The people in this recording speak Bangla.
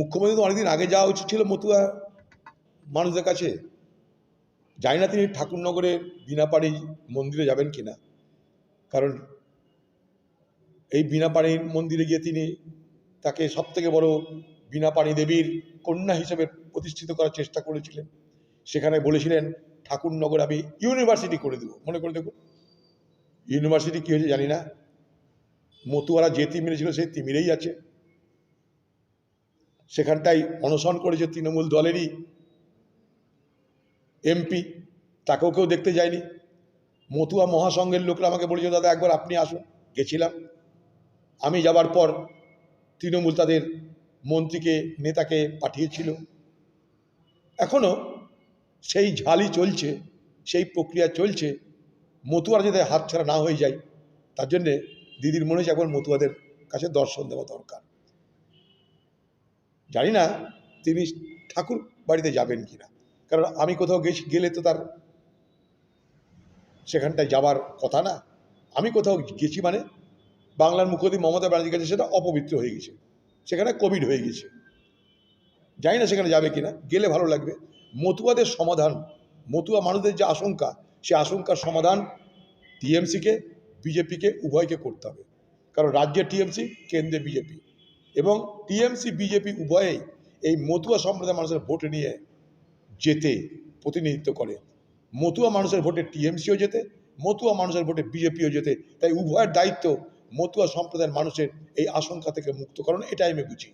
মুখ্যমন্ত্রী তো অনেকদিন আগে যাওয়া উচিত ছিল মতুয়া মানুষদের কাছে। জানি না তিনি ঠাকুরনগরে বিনাপাড়ি মন্দিরে যাবেন কিনা। কারণ এই বিনাপাড়ির মন্দিরে গিয়ে তিনি তাকে সব থেকে বড় বিনাপাড়ি দেবীর কন্যা হিসেবে প্রতিষ্ঠিত করার চেষ্টা করেছিলেন। সেখানে বলেছিলেন, ঠাকুরনগর আমি ইউনিভার্সিটি করে দেবো। মনে করে দেখুন। ইউনিভার্সিটি কী হয়েছে জানি না। মতুয়ারা যে তিমিরে ছিল সেই তিমিরেই আছে। সেখানটাই অনশন করেছে তৃণমূল দলেরই এমপি। তাকেও কেউ দেখতে যায়নি। মতুয়া মহাসংঘের লোকরা আমাকে বলেছে, দাদা, একবার আপনি আসুন। গেছিলাম। আমি যাবার পর তৃণমূল তাদের মন্ত্রীকে, নেতাকে পাঠিয়েছিল। এখনও সেই ঝালি চলছে, সেই প্রক্রিয়া চলছে। মতুয়ারা যাতে হাতছাড়া না হয়ে যায়, তার জন্যে দিদির মনে হয়েছে একবার মতুয়াদের কাছে দর্শন দেওয়া দরকার। জানি না তিনি ঠাকুর বাড়িতে যাবেন কিনা কারণ আমি কোথাও গেছি, গেলে তো তার সেখানটায় যাওয়ার কথা না। আমি কোথাও গেছি মানে বাংলার মুখ্যমন্ত্রী মমতা ব্যানার্জির কাছে সেটা অপবিত্র হয়ে গেছে। সেখানে কোভিড হয়ে গেছে। জানি না সেখানে যাবে কিনা গেলে ভালো লাগবে। মতুয়াদের সমাধান, মতুয়া মানুষদের যে আশঙ্কা, সে আশঙ্কার সমাধান টিএমসিকে, বিজেপিকে, উভয়কে করতে হবে। কারণ রাজ্যে টিএমসি, কেন্দ্রে বিজেপি। এবং টিএমসি, বিজেপি উভয়েই এই মতুয়া সম্প্রদায়ের মানুষের ভোটে নিয়ে যেতে প্রতিনিধিত্ব করে। মতুয়া মানুষের ভোটে টিএমসিও যেতে, মতুয়া মানুষের ভোটে বিজেপিও যেতে। তাই উভয়ের দায়িত্ব মতুয়া সম্প্রদায়ের মানুষের এই আশঙ্কা থেকে মুক্ত করণ এটাই আমি বুঝি।